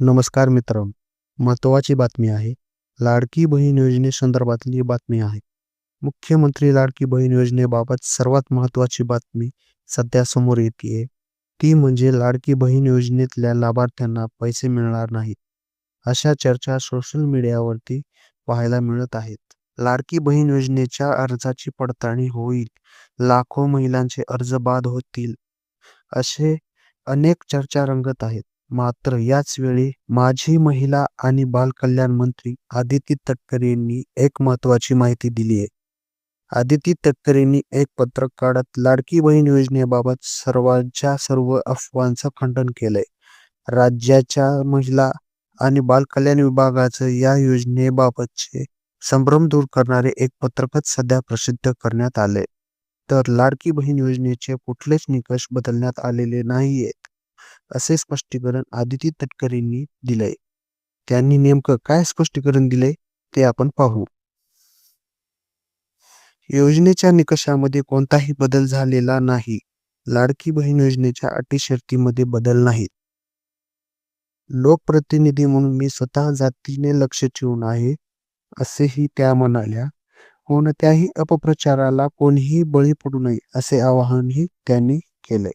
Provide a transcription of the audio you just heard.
नमस्कार मित्र महत्त्वाची बातमी आहे. लाडकी बहीण योजनेसंदर्भातली बातमी आहे. मुख्यमंत्री लाडकी बहीण योजनेबाबत सर्वात महत्त्वाची बातमी सध्या समोर येते ती म्हणजे लाडकी बहीण योजनेतल्या लाभार्थ्यांना पैसे मिळणार नाहीत अशा चर्चा सोशल मीडियावरती पाहायला मिळत आहेत. लाडकी बहीण योजनेच्या अर्जाची पडताळणी होईल. लाखो महिलांचे अर्ज बाद होतील असे अनेक चर्चा रंगत आहेत. मात्र याच वेळी माजी महिला आणि बाल कल्याण मंत्री आदिती तटकरे यांनी एक महत्वाची माहिती दिली आहे. आदिती तटकरे यांनी एक पत्रक काढत लाडकी बहीण योजनेबाबत सर्वांच्या सर्व अफवांचं खंडन केलंय. राज्याच्या महिला आणि बाल कल्याण विभागाचं या योजनेबाबतचे संभ्रम दूर करणारे एक पत्रकच सध्या प्रसिद्ध करण्यात आले तर लाडकी बहीण योजनेचे कुठलेच निकष बदलण्यात आलेले नाहीयेत असे स्पष्टीकरण आदिती तटकरेंनी दिलंय. त्यांनी नेमकं काय स्पष्टीकरण दिलंय ते आपण पाहू. योजनेच्या निकषामध्ये कोणताही बदल झालेला नाही. लाडकी बहीण योजनेच्या अटी शर्तीमध्ये बदल नाहीत. लोकप्रतिनिधी म्हणून मी स्वतः जातीने लक्ष ठेवून आहे असेही त्या म्हणाल्या. कोणत्याही अपप्रचाराला कोणीही बळी पडू नये असे आवाहनही त्यांनी केलंय.